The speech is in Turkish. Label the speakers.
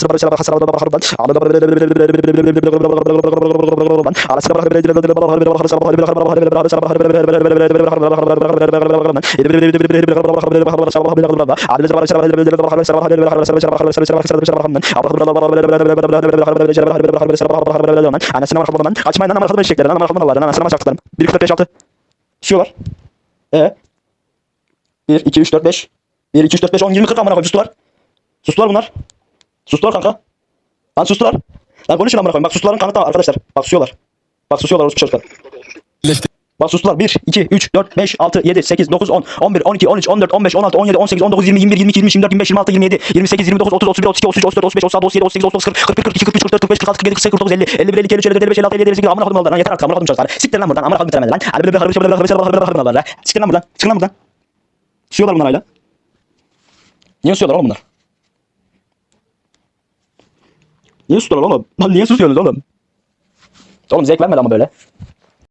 Speaker 1: Anasına marhabadan lan. Açmayın lan marhabadan eşeklere lan marhabadan Allah'a lan. Anasına marhabadan. 1, 2, 4, 5, 6. Düşüyorlar. Ee? 1, 2, 3, 4, 5. 1, 2, 3, 4, 5, 10, 20, 40 amına koyayım. Sustular. Sustular bunlar. Sustular kanka. Lan sustular. Lan konuşun amına koyayım. Bak sustuların kanıtı arkadaşlar. Bak susuyorlar. Bak susuyorlar orospu çocuklar. Bak sustular. 1, 2, 3, 4, 5, 6, 7, 8, 9, 10, 11, 12, 13, 14, 15, 16, 17, 18, 19, 20, 21, 22, 23, 24, 25, 26, 27, 28, 29, 30, 31, 32, 33, 34, 35, 36, 37, 38, 39, 40, 41, 42, 43, 44, 45, 46, 47, 48, 50, 51, 52, 53, 54, 55, 56, 57, 58, amına kodum lan. Yeter artık amına kodum çocuklar. Siktir lan buradan. Amına kodum tremedi lan. Hadi bir harbi harbi harbi harbi harbi harbi Siktir lan buradan. Siktir lan buradan. Susuyorlar bunlar hala. Niye susuyorlar oğlum bunlar? Niye susuyorsun oğlum? Lan niye susuyorsunuz oğlum? Oğlum zevk vermedi ama böyle.